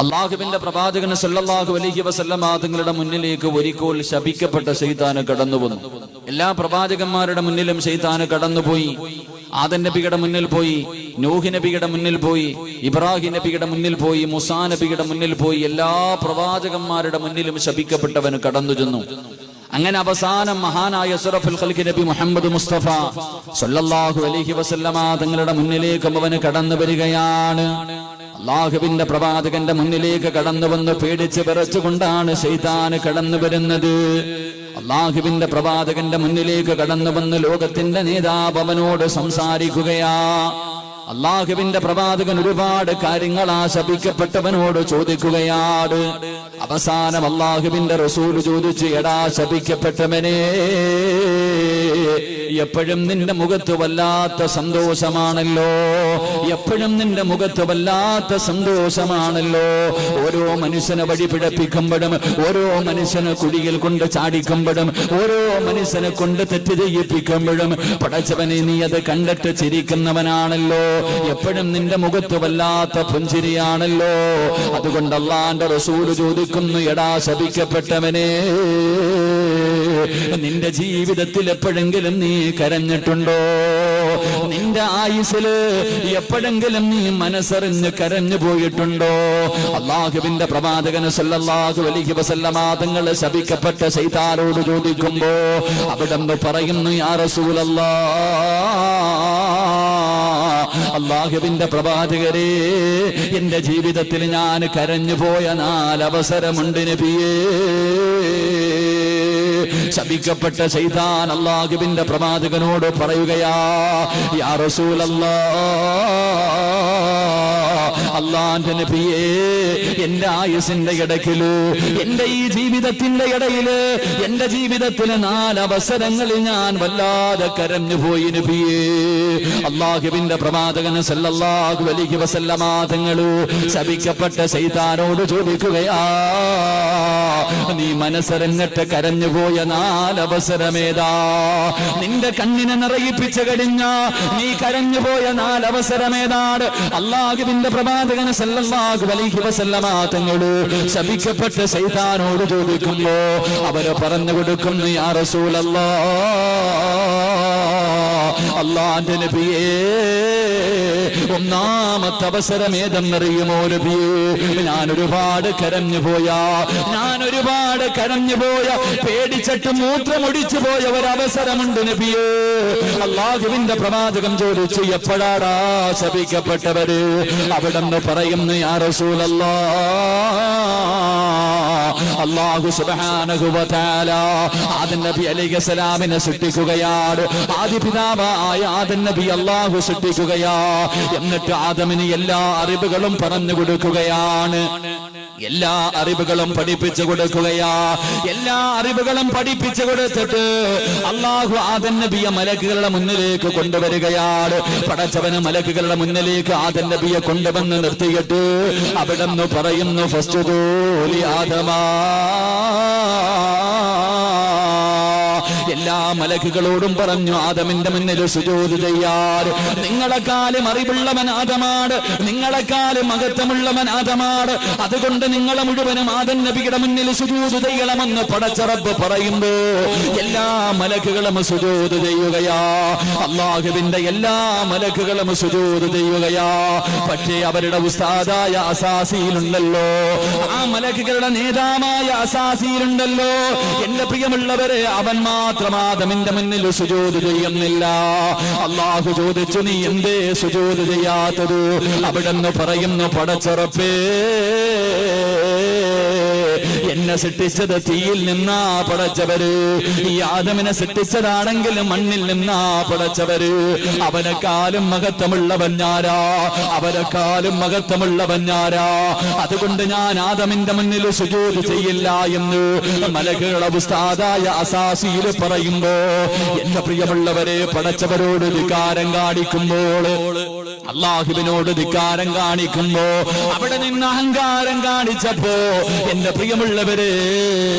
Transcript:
അള്ളാഹുവിന്റെ പ്രവാചകൻ സല്ലാഹു അലഹി വസല്ലമ തങ്ങളുടെ മുന്നിലേക്ക് ഒരിക്കൽ ശപിക്കപ്പെട്ട കടന്നു വന്നു. എല്ലാ പ്രവാചകന്മാരുടെ മുന്നിലും ശൈതാന് കടന്നുപോയി ആദൻ നബിയുടെ മുന്നിൽ പോയി നൂഹി നബിയുടെ മുന്നിൽ പോയി ഇബ്രാഹിം നബിയുടെ മുന്നിൽ പോയി മുസാ നബിയുടെ മുന്നിൽ പോയി എല്ലാ പ്രവാചകന്മാരുടെ മുന്നിലും ശപിക്കപ്പെട്ടവന് കടന്നു ചെന്നു. അങ്ങനെ അവസാനം മഹാനായ സുറഫുൽ നബി മുഹമ്മദ് മുസ്തഫ സല്ലല്ലാഹു അലൈഹി വസല്ലമ തങ്ങളുടെ മുന്നിലേക്ക് അവന് കടന്നു വരികയാണ്. അള്ളാഹുവിന്റെ പ്രവാചകന്റെ മുന്നിലേക്ക് കടന്നു വന്ന് പേടിച്ച് വിറച്ചുകൊണ്ടാണ് ശൈതാന് കടന്നു വരുന്നത്. അള്ളാഹുവിന്റെ പ്രവാചകന്റെ മുന്നിലേക്ക് കടന്നു വന്ന് ലോകത്തിന്റെ നേതാവ് അവനോട് സംസാരിക്കുകയാ. അള്ളാഹുവിന്റെ പ്രവാചകൻ ഒരുപാട് കാര്യങ്ങൾ ആശപിക്കപ്പെട്ടവനോട് ശപിക്കപ്പെട്ടവനോട് ചോദിക്കുകയാണ്. അവസാനം അള്ളാഹുവിന്റെ റസൂൽ ചോദിച്ചു എടാ ശപിക്കപ്പെട്ടവനെ എപ്പോഴും നിന്റെ മുഖത്ത് വല്ലാത്ത സന്തോഷമാണല്ലോ. എപ്പോഴും നിന്റെ മുഖത്ത് വല്ലാത്ത സന്തോഷമാണല്ലോ. ഓരോ മനുഷ്യനെ വഴി പിഴപ്പിക്കുമ്പോഴും ഓരോ മനുഷ്യനെ കുഴിയിൽ കൊണ്ട് ചാടിക്കുമ്പോഴും ഓരോ മനുഷ്യനെ കൊണ്ട് തെറ്റ് ചെയ്യിപ്പിക്കുമ്പോഴും പടച്ചവനെ നീ അത് കണ്ടിട്ട് ചിരിക്കുന്നവനാണല്ലോ. എപ്പോഴും നിന്റെ മുഖത്ത് വല്ലാത്ത പുഞ്ചിരിയാണല്ലോ. അതുകൊണ്ട് അള്ളാന്റെ റസൂൽ ചോദിക്കുന്നു എടാ ശപിക്കപ്പെട്ടവനെ നിന്റെ ജീവിതത്തിൽ എപ്പോഴെങ്കിലും നീ കരഞ്ഞിട്ടുണ്ടോ? നിന്റെ ആയുസിൽ എപ്പോഴെങ്കിലും നീ മനസ്സറിഞ്ഞ് കരഞ്ഞു പോയിട്ടുണ്ടോ? അള്ളാഹുവിന്റെ പ്രവാചകന് സല്ലല്ലാഹു അലൈഹി വസല്ലമ തങ്ങൾ ശപിക്കപ്പെട്ട സൈതാരോട് ചോദിക്കുമ്പോ അവിടെ പറയുന്നു യാ റസൂലല്ലാ അള്ളാഹുവിന്റെ പ്രവാചകരെ എന്റെ ജീവിതത്തിൽ ഞാൻ കരഞ്ഞു പോയ നാലവസരമുണ്ട് നബിയേ. ശപിക്കപ്പെട്ട ചെയ്താൻ അള്ളാഹുവിന്റെ പ്രവാചകനോട് പറയുകയാ യാ റസൂലല്ലാ അള്ളാന്റെ നബിയേ എന്റെ ആയുസിന്റെ ഇടയ്ക്കിൽ എന്റെ ഈ ജീവിതത്തിന്റെ ഇടയിൽ എന്റെ ജീവിതത്തിലെ നാലവസരങ്ങളിൽ ഞാൻ വല്ലാതെ കരഞ്ഞു പോയി നബിയേ. അള്ളാഹുവിന്റെ പ്രവാചകന് സല്ലല്ലാഹു അലൈഹി വസല്ലമ തങ്ങൾ ശപിക്കപ്പെട്ട സൈതാനോട് ചോദിക്കുകയാ നീ മനസ്സറിഞ്ഞിട്ട് കരഞ്ഞു പോയ നാലവസരമേതാ? നിന്റെ കണ്ണിനെ നിറയിപ്പിച്ചു കഴിഞ്ഞ നീ കരഞ്ഞു പോയ നാലവസരമേതാണ്? അള്ളാഹുവിന്റെ പ്രവാചകന് സല്ലല്ലാഹു അലൈഹി വസല്ലമ തങ്ങൾ ശപിക്കപ്പെട്ട സൈതാനോട് ചോദിക്കുമ്പോ അവർ പറഞ്ഞു കൊടുക്കുന്നു യാ റസൂലല്ലാ അള്ളാന്റെ നബിയേ ഒന്നാമത്തെ അവസരം ഏതെന്നറിയുമോ നബിയേ? ഞാൻ ഒരുപാട് കരഞ്ഞു പോയാ ഞാൻ ഒരുപാട് കരഞ്ഞു പോയ പേടിച്ചിട്ട് മൂത്രമൊടിച്ചു പോയ ഒരവസരമുണ്ട് നബിയേ. അള്ളാഹുവിന്റെ പ്രവാചകം ചോദിച്ചു എപ്പോഴാടാ ശപിക്കപ്പെട്ടവര്? അവിടെ നിന്ന് പറയുന്നു യാ റസൂലല്ലാ അള്ളാഹു സുബ്ഹാനഹു വ തആല ആദം നബി അലൈഹിസ്സലാമിനെ സൃഷ്ടിക്കുകയാണ്. ആദ്യ പിതാവായ ആദം നബി അള്ളാഹു സൃഷ്ടിക്കുകയാ. എന്നിട്ട് ആദമിന് എല്ലാ അറിവുകളും പറഞ്ഞു കൊടുക്കുകയാണ്. എല്ലാ അറിവുകളും പഠിപ്പിച്ചു കൊടുക്കുകയാ. എല്ലാ അറിവുകളും പഠിപ്പിച്ചു കൊടുത്തിട്ട് അള്ളാഹു ആദൻ നബിയെ മലക്കുകളുടെ മുന്നിലേക്ക് കൊണ്ടുവരികയാണ്. പടച്ചവന് മലക്കുകളുടെ മുന്നിലേക്ക് ആദൻ നബിയെ കൊണ്ടുവന്ന് നിർത്തിയിട്ട് അവിടെ പറയുന്നു ഫസ്റ്റ് ആദമാ. എല്ലാ മലക്കുകളോടും പറഞ്ഞു ആദമിന്റെ മുന്നിൽ സുജോത് ചെയ്യാർ നിങ്ങളെക്കാലം അറിവുള്ളവൻ ആദമാണ്. നിങ്ങളെക്കാലം മഹത്വമുള്ളവൻ ആദമാണ്. അതുകൊണ്ട് നിങ്ങളെ മുഴുവനും ആദൻ നബിയുടെ മുന്നിൽ സുജൂത് ചെയ്യണമെന്ന് പടച്ചറബ് പറയുമ്പോ എല്ലാ മലക്കുകളും സുജൂത് ചെയ്യുകയാ. അള്ളാഹുവിന്റെ എല്ലാ മലക്കുകളും സുജൂത് ചെയ്യുകയാ. പക്ഷേ അവരുടെ ഉസ്താദായ അസാസിയിലുണ്ടല്ലോ ആ മലക്കുകളുടെ നേതാവായ അസാസിയിലുണ്ടല്ലോ എന്റെ പ്രിയമുള്ളവരെ അവൻ മാത്രം ആദമിന്റെ മുന്നിൽ സുജോത് ചെയ്യുന്നില്ല. അള്ളാഹു ചോദിച്ചു നീ എന്തേ സുജോത് ചെയ്യാത്തത്? അവിടെ നിന്ന് പറയുന്നു പടച്ചുറപ്പേ എന്നെ സൃഷ്ടിച്ചത് തീയിൽ നിന്നാ പടച്ചവര് ഈ ആദമിനെ സൃഷ്ടിച്ചതാണെങ്കിൽ മണ്ണിൽ നിന്നാ പടച്ചവര് അവനെക്കാലും മഹത്വമുള്ളവൻ ഞാരാ അവരെക്കാലും മഹത്വമുള്ളവൻ ഞാരാ അതുകൊണ്ട് ഞാൻ ആദമിന്റെ മുന്നിൽ സുജൂത് ചെയ്യില്ല എന്ന് മലകളുടെ ഉസ്താദായ അസാസിയിൽ പറയുമ്പോ എന്റെ പ്രിയമുള്ളവരെ പടച്ചവരോട് വികാരം കാണിക്കുമ്പോൾ അള്ളാഹുവിനോട് ധിക്കാരം കാണിക്കുമ്പോ അവിടെ നിന്ന് അഹങ്കാരം കാണിച്ചപ്പോ എന്റെ പ്രിയമുള്ളവരെ